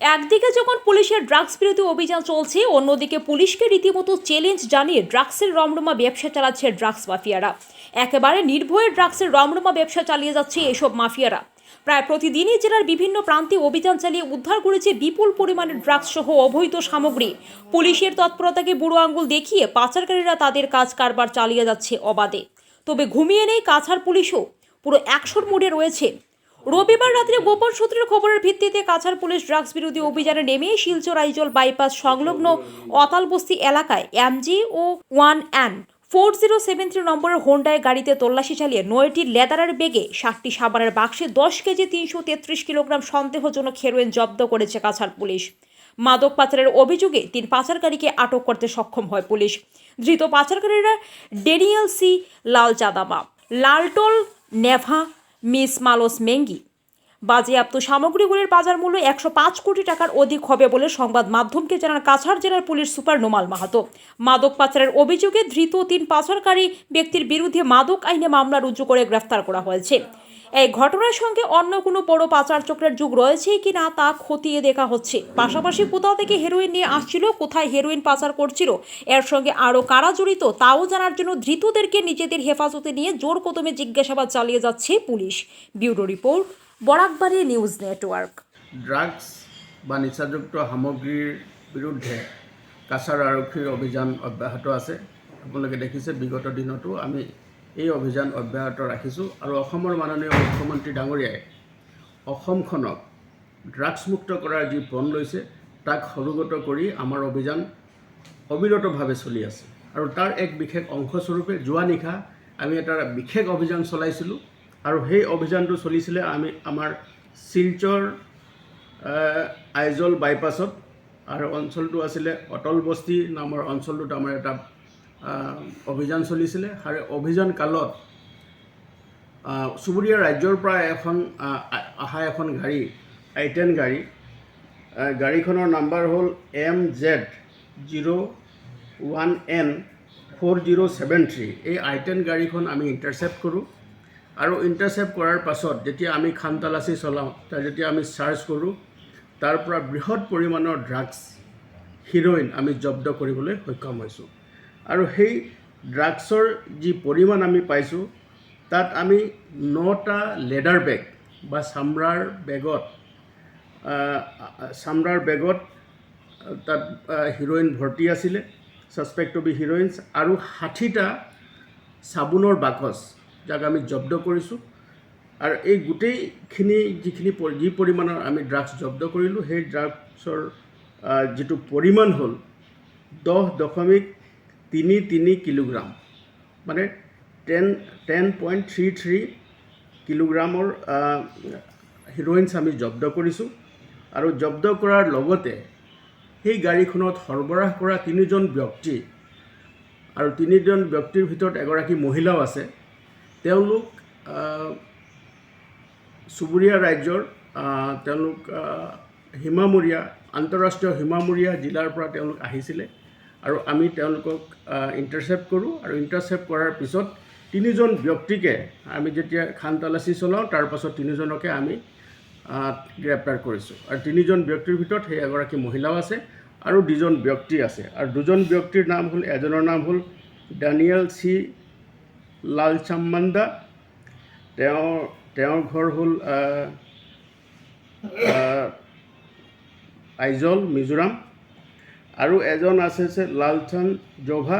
একদিকে যখন পুলিশের ড্রাগস বিরোধী অভিযান চলছে, অন্যদিকে পুলিশকে রীতিমতো চ্যালেঞ্জ জানিয়ে ড্রাগসের রমরমা ব্যবসা চালাচ্ছে ড্রাগস মাফিয়ারা। একেবারে নির্ভয়ে ড্রাগসের রমরমা ব্যবসা চালিয়ে যাচ্ছে এসব মাফিয়ারা। প্রায় প্রতিদিনই জেলার বিভিন্ন প্রান্তে অভিযান চালিয়ে উদ্ধার করেছে বিপুল পরিমাণে ড্রাগস সহ অবৈধ সামগ্রী। পুলিশের তৎপরতাকে বুড়ো আঙ্গুল দেখিয়ে পাচারকারীরা তাদের কাজ কারবার চালিয়ে যাচ্ছে অবাধে। তবে ঘুমিয়ে নেই কাছাড় পুলিশও। পুরো একশোর মোড়ে রয়েছে রবিবার রাত্রে গোপন সূত্রের খবরের ভিত্তিতে কাছাড় পুলিশ ড্রাগস বিরোধী অভিযানে নেমে শিলচর আইজল বাইপাস সংলগ্ন অতালবস্তি এলাকায় MZ O one N four zero seven three নম্বরের হোন্ডায় গাড়িতে তল্লাশি চালিয়ে নয়টি লেদারের বেগে সাতটি সাবানের বাক্সে দশ কেজি তিনশো তেত্রিশ কিলোগ্রাম সন্দেহজনক হেরোইন জব্দ করেছে কাছাড় পুলিশ। মাদক পাচারের অভিযোগে তিন পাচারকারীকে আটক করতে সক্ষম হয় পুলিশ। ধৃত পাচারকারীরা ডেনিয়েল সি লাল চাদামা লালটল নেভা মিস মালোস মেঙ্গি। বাজেয়াপ্ত সামগ্রীগুলির বাজার মূল্য একশো পাঁচ কোটি টাকার অধিক হবে বলে সংবাদ মাধ্যমকে জানান কাছাড় জেলার পুলিশ সুপার নোমাল মাহাতো। মাদক পাচারের অভিযোগে ধৃত তিন পাচারকারী ব্যক্তির বিরুদ্ধে মাদক আইনে মামলা রুজু করে গ্রেফতার করা হয়েছে। এই ঘটনার সঙ্গে অন্য কোনো বড় পাচার চক্রের যুগ রয়েছে কি না তা খতিয়ে দেখা হচ্ছে। পাশাপাশি কোথাও থেকে হেরোইন নিয়ে আসছিল, কোথায় হেরোইন পাচার করছিল, এর সঙ্গে আরও কারা জড়িত তাও জানার জন্য ধৃতদেরকে নিজেদের হেফাজতে নিয়ে জোর কদমে জিজ্ঞাসাবাদ চালিয়ে যাচ্ছে police. Bureau report, Barakbari news network. Drugs বা নিচাযুক্ত সামগ্ৰীৰ বিৰুদ্ধে কাছাৰ আৰক্ষীৰ অভিযান অব্যাহত আছে। আপোনালোকে দেখিছে, বিগত দিনতো আমি এই অভিযান অব্যাহত ৰাখিছোঁ আৰু অসমৰ মাননীয় মুখ্যমন্ত্ৰী ডাঙৰীয়াই অসমখনক ড্ৰাগছমুক্ত কৰাৰ যি পণ লৈছে, তাক সৰুগত কৰি আমাৰ অভিযান অবিৰতভাৱে চলি আছে। আৰু তাৰ এক বিশেষ অংশস্বৰূপে যোৱা নিশা আমি এটা বিশেষ অভিযান চলাইছিলোঁ আৰু সেই অভিযানটো চলিছিলে আমি আমাৰ শিলচৰ আইজল বাইপাছত। আৰু অঞ্চলটো আছিলে অটল বস্তি নামৰ অঞ্চলটোত আমাৰ এটা অভিযান চলিছিলে। আৰু অভিযান কালত চুবুৰীয়া ৰাজ্যৰ পৰা এখন অহা এখন গাড়ী, আই টেন গাড়ী গাড়ীখনৰ নাম্বাৰ হ'ল M Z zero' one N four zero' seven three. এই আই টেন গাড়ীখন আমি ইণ্টাৰচেপ্ট কৰোঁ। আৰু ইণ্টাৰচেপ্ট কৰাৰ পাছত যেতিয়া আমি খান চলাওঁ তাৰ যেতিয়া আমি চাৰ্চ কৰোঁ, তাৰ পৰা বৃহৎ পৰিমাণৰ ড্ৰাগছ হিৰ'ইন আমি জব্দ কৰিবলৈ সক্ষম হৈছোঁ। আৰু সেই ড্ৰাগছৰ যি পৰিমাণ আমি পাইছোঁ, তাত আমি নটা লেডাৰ বেগ বা চামৰাৰ বেগত চামৰাৰ বেগত, তাত হিৰ'ইন ভৰ্তি আছিলে ছাছপেক্ট টু বি হিৰ'ইনছ আৰু ষাঠিটা চাবোনৰ বাকচ, যাক আমি জব্দ কৰিছোঁ। আৰু এই গোটেইখিনি যিখিনি যি পৰিমাণৰ আমি ড্ৰাগছ জব্দ কৰিলোঁ, সেই ড্ৰাগছৰ যিটো পৰিমাণ হ'ল, দহ দশমিক তিনি তিনি কিলোগ্ৰাম মানে ten ten point three three কিলোগ্ৰামৰ হিৰ'ইনছ আমি জব্দ কৰিছোঁ। আৰু জব্দ কৰাৰ লগতে সেই গাড়ীখনত সৰবৰাহ কৰা তিনিজন ব্যক্তি আৰু তিনিজন ব্যক্তিৰ ভিতৰত এগৰাকী মহিলাও আছে। তেওঁলোক চুবুৰীয়া ৰাজ্যৰ তেওঁলোক সীমামূৰীয়া আন্তঃৰাষ্ট্ৰীয় সীমামূৰীয়া জিলাৰ পৰা তেওঁলোক আহিছিলে। আৰু আমি তেওঁলোকক ইণ্টাৰচেপ্ট কৰোঁ আৰু ইণ্টাৰচেপ্ট কৰাৰ পিছত তিনিজন ব্যক্তিকে আমি যেতিয়া খান তালাচী চলাওঁ, তাৰ পাছত তিনিজনকে আমি গ্ৰেপ্তাৰ কৰিছোঁ। আৰু তিনিজন ব্যক্তিৰ ভিতৰত সেই এগৰাকী মহিলাও আছে আৰু দুজন ব্যক্তি আছে। আৰু দুজন ব্যক্তিৰ নাম হ'ল, এজনৰ নাম হ'ল ডানিয়েল চি লালচাম্মাণ্ডা তেওঁ তেওঁৰ ঘৰ হ'ল আইজল, মিজোৰাম। আৰু এজন আছে লালচান্দ জোভা,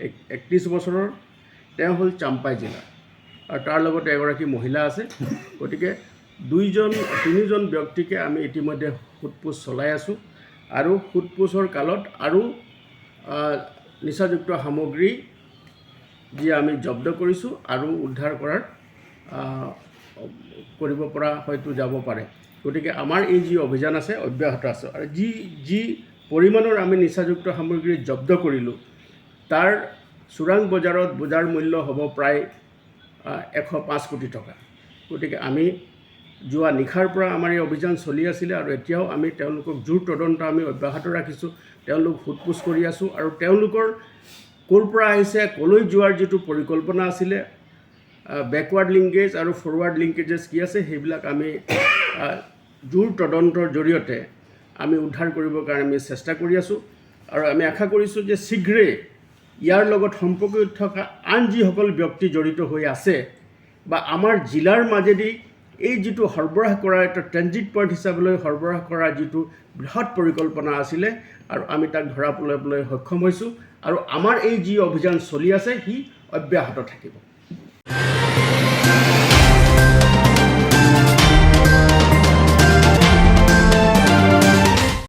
এক একত্ৰিছ বছৰৰ। তেওঁ হ'ল চাম্পাই জিলা। আৰু তাৰ লগতে এগৰাকী মহিলা আছে। গতিকে দুইজন, তিনিজন ব্যক্তিকে আমি ইতিমধ্যে সোধ পোছ চলাই আছোঁ। আৰু সোধ পোছৰ কালত আৰু নিচাযুক্ত সামগ্ৰী যি আমি জব্দ কৰিছোঁ আৰু উদ্ধাৰ কৰাৰ কৰিব পৰা হয়তো যাব পাৰে। গতিকে আমাৰ এই যি অভিযান আছে, অব্যাহত আছে। আৰু যি যি পৰিমাণৰ আমি নিচাযুক্ত সামগ্ৰী জব্দ কৰিলোঁ, তাৰ চোৰাং বজাৰত বজাৰ মূল্য হ'ব প্ৰায় এশ পাঁচ কোটি টকা। গতিকে আমি যোৱা নিশাৰ পৰা আমাৰ এই অভিযান চলি আছিলে আৰু এতিয়াও আমি তেওঁলোকক জোৰ তদন্ত আমি অব্যাহত ৰাখিছোঁ, তেওঁলোক সোধ পোছ কৰি আছোঁ আৰু তেওঁলোকৰ ক'ৰ পৰা আহিছে, ক'লৈ যোৱাৰ যিটো পৰিকল্পনা আছিলে বেকৱাৰ্ড লিংকেজ আৰু ফৰৱাৰ্ড লিংকেজেছ কি আছে সেইবিলাক আমি জোৰ তদন্তৰ জৰিয়তে আমি উদ্ধাৰ কৰিবৰ কাৰণে আমি চেষ্টা কৰি আছোঁ। আৰু আমি আশা কৰিছোঁ যে শীঘ্ৰেই ইয়াৰ লগত সম্পৰ্কিত থকা আন যিসকল ব্যক্তি জড়িত হৈ আছে বা আমাৰ জিলাৰ মাজেদি এই যিটো সৰবৰাহ কৰা এটা ট্ৰেনজিট পইণ্ট হিচাপলৈ সৰবৰাহ কৰা যিটো বৃহৎ পৰিকল্পনা আছিলে আৰু আমি তাক ধৰা পেলাবলৈ সক্ষম হৈছোঁ আৰু আমাৰ এই যি অভিযান চলি আছে, সি অব্যাহত থাকিব।